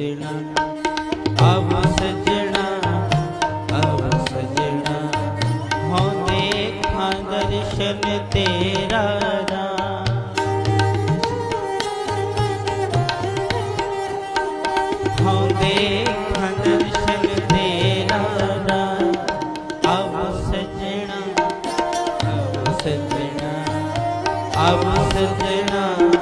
ਸਜਣਾ ਅਬ ਸਜਣਾ ਅਬ ਸਜਣਾ। ਹਉ ਦੇਖਾਂ ਦਰਸ਼ਨ ਤੇਰਾ ਹਉ ਦੇਖਾਂ ਦਰਸ਼ਨ ਤੇਰਾ ਅਬ ਸਜਣਾ ਅਬ ਸਜਣਾ ਅਬ ਸਜਣਾ।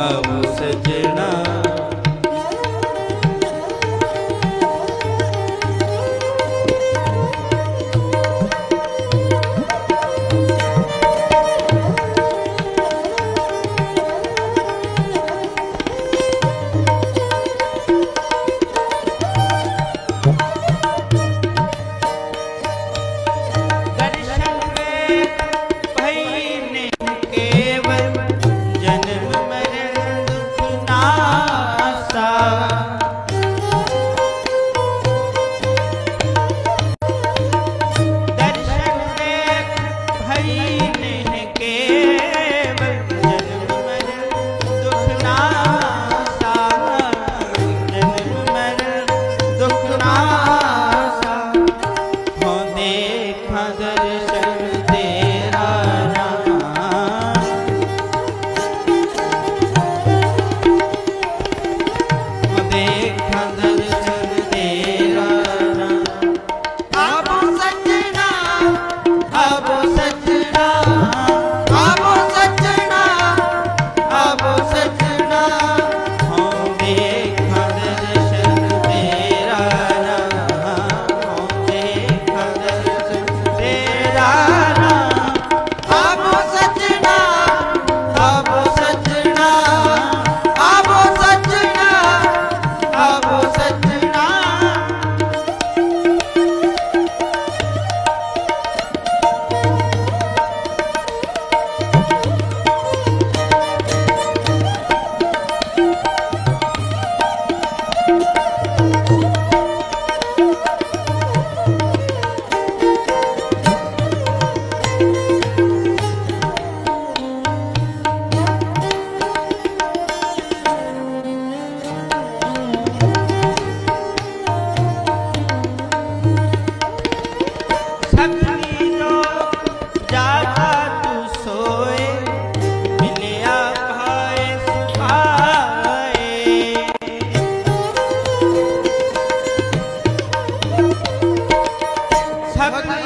ਹਉ ਸਜਣਾ Thank you. 他他